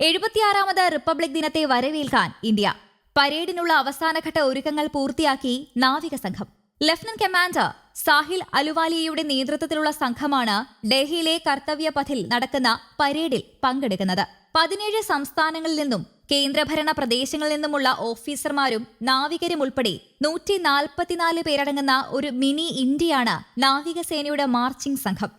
എഴുപത്തിയാറാമത് republic ദിനത്തെ വരവേൽക്കാൻ India പരേഡിനുള്ള അവസാനഘട്ട ഒരുക്കങ്ങൾ പൂർത്തിയാക്കി നാവിക സംഘം. ലഫ്റ്റനന്റ് കമാൻഡർ സാഹിൽ അലുവാലിയയുടെ നേതൃത്വത്തിലുള്ള സംഘമാണ് ഡൽഹിയിലെ കർത്തവ്യ പഥിൽ നടക്കുന്ന പരേഡിൽ പങ്കെടുക്കുന്നത്. പതിനേഴ് സംസ്ഥാനങ്ങളിൽ നിന്നും കേന്ദ്രഭരണ പ്രദേശങ്ങളിൽ നിന്നുമുള്ള ഓഫീസർമാരും നാവികരും ഉൾപ്പെടെ നൂറ്റി നാൽപ്പത്തിനാല് പേരടങ്ങുന്ന ഒരു മിനി ഇന്ത്യയാണ് നാവികസേനയുടെ മാർച്ചിംഗ് സംഘം.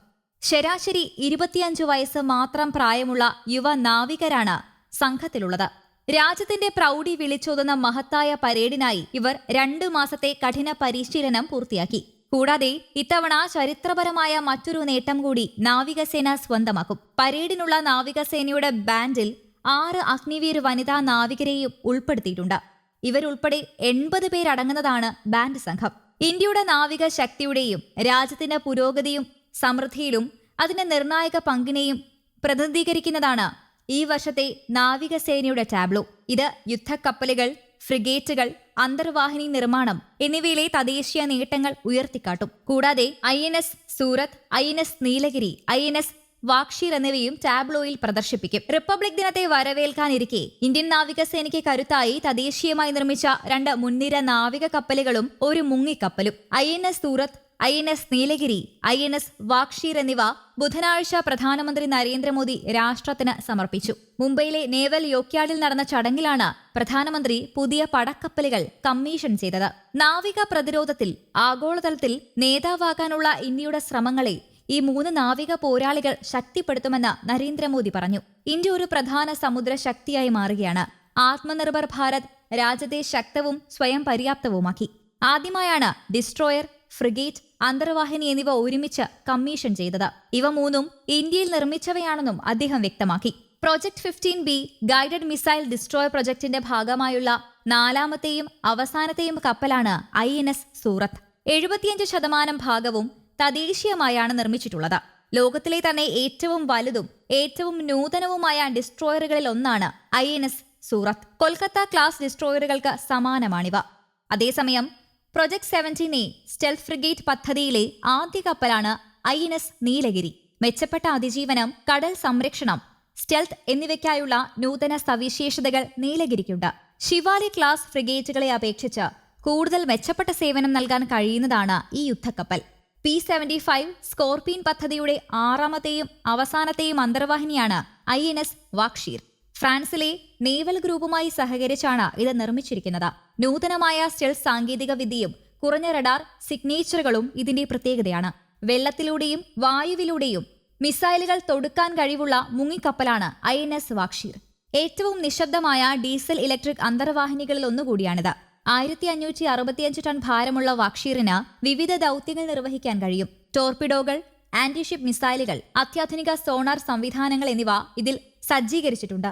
ശരാശരി ഇരുപത്തിയഞ്ച് വയസ്സ് മാത്രം പ്രായമുള്ള യുവ നാവികരാണ് സംഘത്തിലുള്ളത്. രാജ്യത്തിന്റെ പ്രൗഢി വിളിച്ചോതുന്ന മഹത്തായ പരേഡിനായി ഇവർ രണ്ടു മാസത്തെ കഠിന പരിശീലനം പൂർത്തിയാക്കി. കൂടാതെ ഇത്തവണ ചരിത്രപരമായ മറ്റൊരു നേട്ടം കൂടി നാവികസേന സ്വന്തമാക്കും. പരേഡിനുള്ള നാവികസേനയുടെ ബാൻഡിൽ ആറ് അഗ്നിവീർ വനിതാ നാവികരെയും ഉൾപ്പെടുത്തിയിട്ടുണ്ട്. ഇവരുൾപ്പെടെ എൺപത് പേരടങ്ങുന്നതാണ് ബാൻഡ് സംഘം. ഇന്ത്യയുടെ നാവിക ശക്തിയുടെയും രാജ്യത്തിന്റെ പുരോഗതിയും സമൃദ്ധിയിലും അതിന്റെ നിർണായക പങ്കിനെയും പ്രതിനിധീകരിക്കുന്നതാണ് ഈ വർഷത്തെ നാവികസേനയുടെ ടാബ്ലോ. ഇത് യുദ്ധക്കപ്പലുകൾ ഫ്രിഗേറ്റുകൾ അന്തർവാഹിനി നിർമ്മാണം എന്നിവയിലെ തദ്ദേശീയ നേട്ടങ്ങൾ ഉയർത്തിക്കാട്ടും. കൂടാതെ I N S Surat I N S Nilgiri I N S Vagsheer എന്നിവയും ടാബ്ലോയിൽ പ്രദർശിപ്പിക്കും. റിപ്പബ്ലിക് ദിനത്തെ വരവേൽക്കാനിരിക്കെ ഇന്ത്യൻ നാവികസേനയ്ക്ക് കരുത്തായി തദ്ദേശീയമായി നിർമ്മിച്ച രണ്ട് മുൻനിര നാവിക കപ്പലുകളും ഒരു മുങ്ങിക്കപ്പലും. I N S Surat I N S Nilgiri I N S Vagsheer എന്നിവ ബുധനാഴ്ച പ്രധാനമന്ത്രി നരേന്ദ്രമോദി രാഷ്ട്രത്തിന് സമർപ്പിച്ചു. മുംബൈയിലെ നേവൽ യോക്യാഡിൽ നടന്ന ചടങ്ങിലാണ് പ്രധാനമന്ത്രി പുതിയ പടക്കപ്പലുകൾ കമ്മീഷൻ ചെയ്തത്. നാവിക പ്രതിരോധത്തിൽ ആഗോളതലത്തിൽ നേതാവാകാനുള്ള ഇന്ത്യയുടെ ശ്രമങ്ങളെ ഈ മൂന്ന് നാവിക പോരാളികൾ ശക്തിപ്പെടുത്തുമെന്ന് നരേന്ദ്രമോദി പറഞ്ഞു. ഇന്ത്യ ഒരു പ്രധാന സമുദ്ര ശക്തിയായി മാറുകയാണ്. ആത്മനിർഭർ ഭാരത് രാജ്യത്തെ ശക്തവും സ്വയം പര്യാപ്തവുമാക്കി. ആദ്യമായാണ് ഡിസ്ട്രോയർ ഫ്രിഗേറ്റ് അന്തർവാഹിനി എന്നിവ ഒരുമിച്ച് കമ്മീഷൻ ചെയ്തത്. ഇവ മൂന്നും ഇന്ത്യയിൽ നിർമ്മിച്ചവയാണെന്നും അദ്ദേഹം വ്യക്തമാക്കി. Project fifteen B guided missile destroyer പ്രൊജക്ടിന്റെ ഭാഗമായുള്ള നാലാമത്തെയും അവസാനത്തെയും കപ്പലാണ് ഐ എൻ എസ് സൂറത്ത്. എഴുപത്തിയഞ്ച് ശതമാനം ഭാഗവും തദ്ദേശീയമായാണ് നിർമ്മിച്ചിട്ടുള്ളത്. ലോകത്തിലെ തന്നെ ഏറ്റവും വലുതും ഏറ്റവും നൂതനവുമായ ഡിസ്ട്രോയറുകളിൽ ഒന്നാണ് I N S Surat. Kolkata class ഡിസ്ട്രോയറുകൾക്ക് സമാനമാണിവ. അതേസമയം project seventeen A stealth frigate പദ്ധതിയിലെ ആദ്യ കപ്പലാണ് ഐ എൻ എസ് നീലഗിരി. മെച്ചപ്പെട്ട അതിജീവനം കടൽ സംരക്ഷണം സ്റ്റെൽത്ത് എന്നിവയ്ക്കായുള്ള നൂതന സവിശേഷതകൾ നീലഗിരിക്കുണ്ട്. ശിവാലി ക്ലാസ് ഫ്രിഗേറ്റുകളെ അപേക്ഷിച്ച് കൂടുതൽ മെച്ചപ്പെട്ട സേവനം നൽകാൻ കഴിയുന്നതാണ് ഈ യുദ്ധക്കപ്പൽ. പി സെവന്റി ഫൈവ് സ്കോർപിയൻ പദ്ധതിയുടെ ആറാമത്തെയും അവസാനത്തെയും അന്തർവാഹിനിയാണ് ഐ എൻ എസ് വാക്ഷീർ. ഫ്രാൻസിലെ നേവൽ ഗ്രൂപ്പുമായി സഹകരിച്ചാണ് ഇത് നിർമ്മിച്ചിരിക്കുന്നത്. നൂതനമായ സ്റ്റെൽ സാങ്കേതിക വിദ്യയും കുറഞ്ഞ റഡാർ സിഗ്നേച്ചറുകളും ഇതിന്റെ പ്രത്യേകതയാണ്. വെള്ളത്തിലൂടെയും വായുവിലൂടെയും മിസൈലുകൾ തൊടുക്കാൻ കഴിവുള്ള മുങ്ങിക്കപ്പലാണ് ഐ എൻ എസ് വാക്ഷീർ. ഏറ്റവും നിശബ്ദമായ ഡീസൽ ഇലക്ട്രിക് അന്തർവാഹിനികളിൽ ഒന്നുകൂടിയാണിത്. ആയിരത്തി അഞ്ഞൂറ്റി അറുപത്തിയഞ്ച് ടൺ ഭാരമുള്ള വാക്ഷീറിന് വിവിധ ദൗത്യങ്ങൾ നിർവഹിക്കാൻ കഴിയും. ടോർപിഡോകൾ ആന്റിഷിപ്പ് മിസൈലുകൾ അത്യാധുനിക സോണാർ സംവിധാനങ്ങൾ എന്നിവ ഇതിൽ സജ്ജീകരിച്ചിട്ടുണ്ട്.